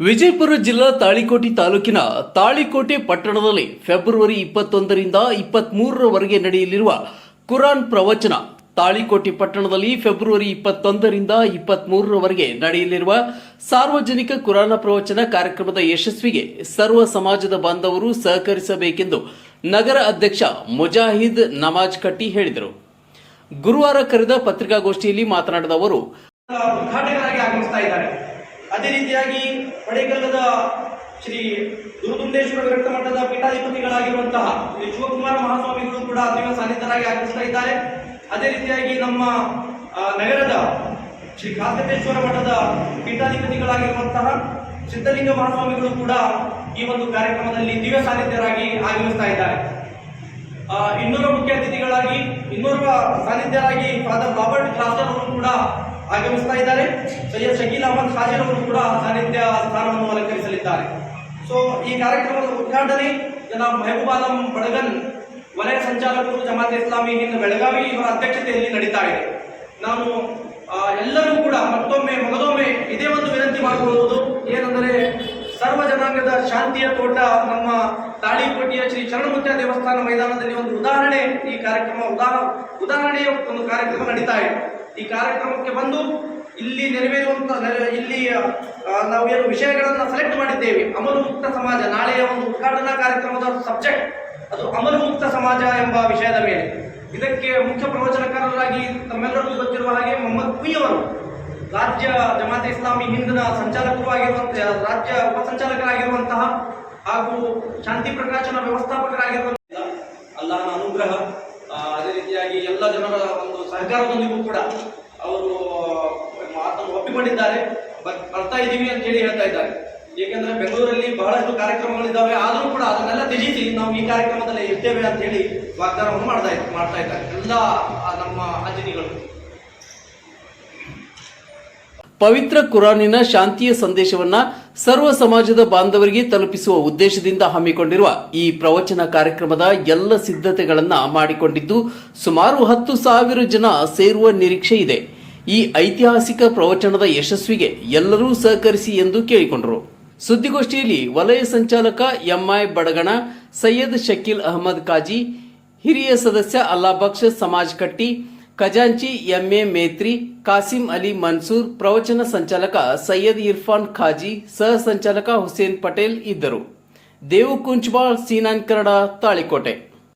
ವಿಜಯಪುರ ಜಿಲ್ಲಾ ತಾಳಿಕೋಟೆ ತಾಲೂಕಿನ ತಾಳಿಕೋಟೆ ಪಟ್ಟಣದಲ್ಲಿ ಫೆಬ್ರವರಿ ಇಪ್ಪತ್ತೊಂದರಿಂದ ಇಪ್ಪತ್ಮೂರರವರೆಗೆ ನಡೆಯಲಿರುವ ಕುರಾನ್ ಪ್ರವಚನ ತಾಳಿಕೋಟೆ ಪಟ್ಟಣದಲ್ಲಿ ಫೆಬ್ರವರಿ ಇಪ್ಪತ್ತೊಂದರಿಂದ ಇಪ್ಪತ್ಮೂರರವರೆಗೆ ನಡೆಯಲಿರುವ ಸಾರ್ವಜನಿಕ ಕುರಾನ ಪ್ರವಚನ ಕಾರ್ಯಕ್ರಮದ ಯಶಸ್ವಿಗೆ ಸರ್ವ ಸಮಾಜದ ಬಾಂಧವರು ಸಹಕರಿಸಬೇಕೆಂದು ನಗರ ಅಧ್ಯಕ್ಷ ಮುಜಾಹಿದ್ ನಮಾಜ್ ಕಟ್ಟಿ ಹೇಳಿದರು. ಗುರುವಾರ ಕರೆದ ಪತ್ರಿಕಾಗೋಷ್ಠಿಯಲ್ಲಿ ಮಾತನಾಡಿದ ಅವರು ಅದೇ ರೀತಿಯಾಗಿ ಪಡೆಕಲ್ಲದ ಶ್ರೀ ದುರುದುಂಡೇಶ್ವರ ವಿರಕ್ತ ಮಠದ ಪೀಠಾಧಿಪತಿಗಳಾಗಿರುವಂತಹ ಶ್ರೀ ಶಿವಕುಮಾರ ಮಹಾಸ್ವಾಮಿಗಳು ಕೂಡ ಅತೀವ ಸಾನ್ನಿಧ್ಯರಾಗಿ ಆಗಮಿಸ್ತಾ ಇದ್ದಾರೆ ಅದೇ ರೀತಿಯಾಗಿ ನಮ್ಮ ನಗರದ ಶ್ರೀ ಕಾಕತೇಶ್ವರ ಮಠದ ಪೀಠಾಧಿಪತಿಗಳಾಗಿರುವಂತಹ ಸಿದ್ಧಲಿಂಗ ಮಹಾಸ್ವಾಮಿಗಳು ಕೂಡ ಈ ಒಂದು ಕಾರ್ಯಕ್ರಮದಲ್ಲಿ ದಿವ್ಯ ಸಾನ್ನಿಧ್ಯರಾಗಿ ಆಗಮಿಸ್ತಾ ಇದ್ದಾರೆ. ಇನ್ನೂರ ಮುಖ್ಯ ಅತಿಥಿಗಳಾಗಿ, ಇನ್ನೂರ ಸಾನ್ನಿಧ್ಯರಾಗಿ ಫಾದರ್ ರಾಬರ್ಟ್ ಕ್ಲಾಸ್ಟರ್ ಅವರು ಕೂಡ ಆಗಮಿಸ್ತಾ ಇದ್ದಾರೆ. ಸೈಯದ್ ಶಕೀಲ್ ಅಹಮದ್ ಹಾಜಿರ್ ಅವರು ಕೂಡ ಸಾನ್ನಿಧ್ಯ ಸ್ಥಾನವನ್ನು ಅಲಂಕರಿಸಲಿದ್ದಾರೆ. ಸೊ ಈ ಕಾರ್ಯಕ್ರಮದ ಉದ್ಘಾಟನೆ ಜನಾಬ್ ಮೆಹಬೂಬ್ ಆಲಂ ಬಡಗನ್ ವಲಯ ಸಂಚಾಲಕರು ಜಮಾತ್ ಇಸ್ಲಾಮಿ ಹಿಂದ್ ಬೆಳಗಾವಿ ಇವರ ಅಧ್ಯಕ್ಷತೆಯಲ್ಲಿ ನಡೀತಾ ಇದೆ. ನಾನು ಎಲ್ಲರೂ ಕೂಡ ಮತ್ತೊಮ್ಮೆ ಮಗದೊಮ್ಮೆ ಇದೇ ಒಂದು ವಿನಂತಿ ಮಾಡಿಕೊಳ್ಳುವುದು ಏನೆಂದರೆ ಸರ್ವ ಜನಾಂಗದ ಶಾಂತಿಯ ತೋಟ ನಮ್ಮ ತಾಳಿಕೋಟೆಯ ಶ್ರೀ ಶರಣಮುತ್ಯ ದೇವಸ್ಥಾನ ಮೈದಾನದಲ್ಲಿ ಒಂದು ಉದಾಹರಣೆ ಈ ಕಾರ್ಯಕ್ರಮ ಉದಾಹ ಉದಾಹರಣೆಯ ಒಂದು ಕಾರ್ಯಕ್ರಮ ನಡೀತಾ ಇದೆ. ಈ ಕಾರ್ಯಕ್ರಮಕ್ಕೆ ಬಂದು ಇಲ್ಲಿ ನೆರವೇರುವಂತ ನೆರ- ಇಲ್ಲಿ ಆ, ನಾವು ಏನು ವಿಷಯಗಳನ್ನು ಸೆಲೆಕ್ಟ್ ಮಾಡಿದ್ದೇವೆ. ಅಮಲು ಮುಕ್ತ ಸಮಾಜ. ನಾಳೆಯ ಒಂದು ಉದ್ಘಾಟನಾ ಕಾರ್ಯಕ್ರಮದ ಸಬ್ಜೆಕ್ಟ್ ಅದು ಅಮಲು ಮುಕ್ತ ಸಮಾಜ ಎಂಬ ವಿಷಯದ ಮೇಲೆ. ಇದಕ್ಕೆ ಮುಖ್ಯ ಪ್ರವಚನಕಾರರಾಗಿ ತಮ್ಮೆಲ್ಲರಿಗೂ ಗೊತ್ತಿರುವ ಹಾಗೆ ಮೊಹಮ್ಮದ್ ಕುಯ್ಯವರು ರಾಜ್ಯ ಜಮಾತೆ ಇಸ್ಲಾಮಿ ಹಿಂದಿನ ಸಂಚಾಲಕರು ಆಗಿರುವಂತಹ ರಾಜ್ಯ ಉಪಸಂಚಾಲಕರಾಗಿರುವಂತಹ ಹಾಗೂ ಶಾಂತಿ ಪ್ರಕಾಶನ ವ್ಯವಸ್ಥಾಪಕರಾಗಿರುವಂತಹ ಅಲ್ಲಾಹನ ಅನುಗ್ರಹ ಅದೇ ರೀತಿಯಾಗಿ ಎಲ್ಲ ಜನರ ಒಂದು ಸಹಕಾರದೊಂದಿಗೂ ಕೂಡ ಅವರು ಮಾತನ್ನು ಒಪ್ಪಿಕೊಂಡಿದ್ದಾರೆ. ಬರ್ತಾ ಇದ್ದೀವಿ ಅಂತ ಹೇಳಿ ಹೇಳ್ತಾ ಇದ್ದಾರೆ. ಏಕೆಂದ್ರೆ ಬೆಂಗಳೂರಲ್ಲಿ ಬಹಳಷ್ಟು ಕಾರ್ಯಕ್ರಮಗಳಿದ್ದಾವೆ. ಆದರೂ ಕೂಡ ಅದನ್ನೆಲ್ಲ ತ್ಯಜಿಸಿ ನಾವು ಈ ಕಾರ್ಯಕ್ರಮದಲ್ಲಿ ಇರ್ತೇವೆ ಅಂತ ಹೇಳಿ ವಾಗ್ದಾನವನ್ನು ಮಾಡ್ತಾ ಮಾಡ್ತಾ ಇದ್ದಾರೆ. ಎಲ್ಲ ನಮ್ಮ ಅತಿಥಿಗಳು ಪವಿತ್ರ ಕುರಾನಿನ ಶಾಂತಿಯ ಸಂದೇಶವನ್ನ ಸರ್ವ ಸಮಾಜದ ಬಾಂಧವರಿಗೆ ತಲುಪಿಸುವ ಉದ್ದೇಶದಿಂದ ಹಮ್ಮಿಕೊಂಡಿರುವ ಈ ಪ್ರವಚನ ಕಾರ್ಯಕ್ರಮದ ಎಲ್ಲ ಸಿದ್ಧತೆಗಳನ್ನು ಮಾಡಿಕೊಂಡಿದ್ದು ಸುಮಾರು ಹತ್ತು ಸಾವಿರ ಜನ ಸೇರುವ ನಿರೀಕ್ಷೆ ಇದೆ. ಈ ಐತಿಹಾಸಿಕ ಪ್ರವಚನದ ಯಶಸ್ವಿಗೆ ಎಲ್ಲರೂ ಸಹಕರಿಸಿ ಎಂದು ಕೇಳಿಕೊಂಡರು. ಸುದ್ದಿಗೋಷ್ಠಿಯಲ್ಲಿ ವಲಯ ಸಂಚಾಲಕ ಎಂಐ ಬಡಗಣ, ಸೈಯದ್ ಶಕೀಲ್ ಅಹಮದ್ ಕಾಜಿ, ಹಿರಿಯ ಸದಸ್ಯ ಅಲ್ಲಾಬಕ್ಷ ಸಮಾಜ್ ಕಟ್ಟಿ ಖಜಾಂಚಿ ಎಂಎ ಮೇತ್ರಿ, ಕಾಸಿಂ ಅಲಿ ಮನ್ಸೂರ್, ಪ್ರವಚನ ಸಂಚಾಲಕ ಸೈಯದ್ ಇರ್ಫಾನ್ ಖಾಜಿ, ಸಹ ಸಂಚಾಲಕ ಹುಸೇನ್ ಪಟೇಲ್ ಇದ್ದರು. ದೇವು ಕುಂಚ್ಬಾಳ್ ಸೀನಾನ್ ಕನ್ನಡ, ತಾಳಿಕೋಟೆ.